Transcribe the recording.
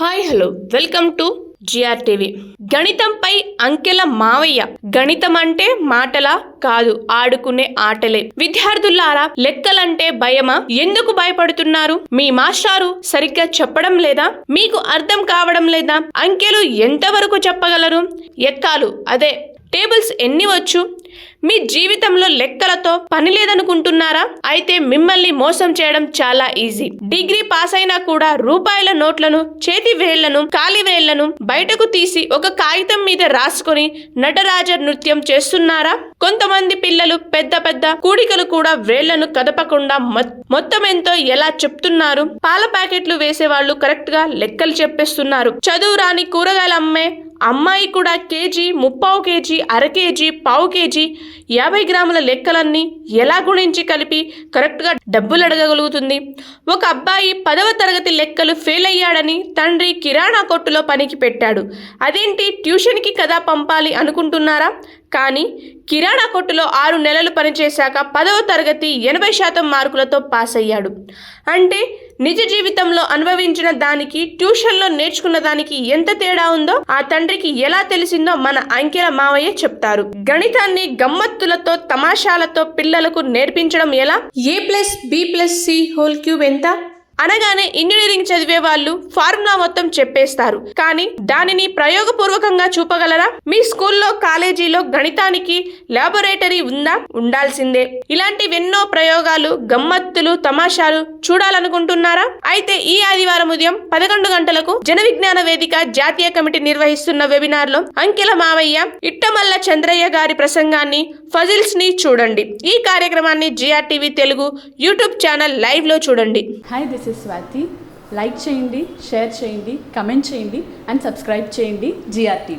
Hi hello. Welcome to GR TV గణితంపై అంకెల మావయ్య. గణితం అంటే మాటల కాదు ఆడుకునే ఆటలే. విద్యార్థులారా లెక్కలంటే భయమా? ఎందుకు భయపడుతున్నారు? మీ మాస్టారు సరిగ్గా చెప్పడం లేదా? మీకు అర్థం కావడం లేదా? అంకెలు ఎంతవరకు చెప్పగలరు? ఎక్కాలు. అదే టేబుల్స్ ఎన్ని వచ్చు? మీ జీవితంలో లెక్కలతో పని లేదనుకుంటున్నారా? అయితే మిమ్మల్ని మోసం చేయడం చాలా ఈజీ. డిగ్రీ పాస్ అయినా కూడా రూపాయల నోట్లను చేతి వేళ్ళను కాలి వేళ్ళను బయటకు తీసి ఒక కాగితం మీద రాసుకొని నటరాజ నృత్యం చేస్తున్నారా? కొంతమంది పిల్లలు పెద్ద పెద్ద కూడికలు కూడా వేళ్ళను కదపకుండా మొత్తం ఎంతో ఎలా చెప్తున్నారు? పాల ప్యాకెట్లు వేసేవాళ్ళు కరెక్ట్గా లెక్కలు చెప్పేస్తున్నారు. చదువు రాని కూరగాయలు అమ్మే అమ్మాయి కూడా కేజీ ముప్పావు కేజీ అర కేజీ పావు కేజీ యాభై గ్రాముల లెక్కలన్నీ ఎలా గుణించి కలిపి కరెక్ట్గా డబ్బులు అడగగలుగుతుంది? ఒక అబ్బాయి పదవ తరగతి లెక్కలు ఫెయిల్ అయ్యాడని తండ్రి కిరాణా కొట్టులో పనికి పెట్టాడు. అదేంటి ట్యూషన్కి కదా పంపాలి అనుకుంటున్నారా? కానీ కిరాణా కొట్టులో ఆరు నెలలు పనిచేశాక పదవ తరగతి ఎనభై శాతం మార్కులతో పాస్ అయ్యాడు అంటే నిజ జీవితంలో అనుభవించిన దానికి ట్యూషన్లో నేర్చుకున్న దానికి ఎంత తేడా ఉందో ఆ తండ్రికి ఎలా తెలిసిందో మన అంకెల మావయ్య చెప్తారు. గణితాన్ని గమ్మత్తులతో తమాషాలతో పిల్లలకు నేర్పించడం ఎలా? A plus B plus C whole cube ఎంత? అనగానే ఇంజనీరింగ్ చదివే వాళ్ళు ఫార్ములా మొత్తం చెప్పేస్తారు. కానీ దానిని ప్రయోగపూర్వకంగా చూపగలరా? మీ స్కూల్లో కాలేజీలో గణితానికి లాబొరేటరీ ఉందా? ఉండాల్సిందే. ఇలాంటివెన్నో ప్రయోగాలు గమ్మత్తులు తమాషాలు చూడాలనుకుంటున్నారా? అయితే ఈ ఆదివారం ఉదయం పదకొండు గంటలకు జన విజ్ఞాన వేదిక జాతీయ కమిటీ నిర్వహిస్తున్న వెబినార్లో అంకెల మావయ్య ఇట్టమల్ల చంద్రయ్య గారి ప్రసంగాన్ని ఫజిల్స్ని చూడండి. ఈ కార్యక్రమాన్ని జిఆర్టీవీ తెలుగు యూట్యూబ్ ఛానల్ లైవ్లో చూడండి. Hi this is Swathi like చేయండి షేర్ చేయండి కమెంట్ చేయండి అండ్ సబ్స్క్రైబ్ చేయండి జిఆర్టీవీ.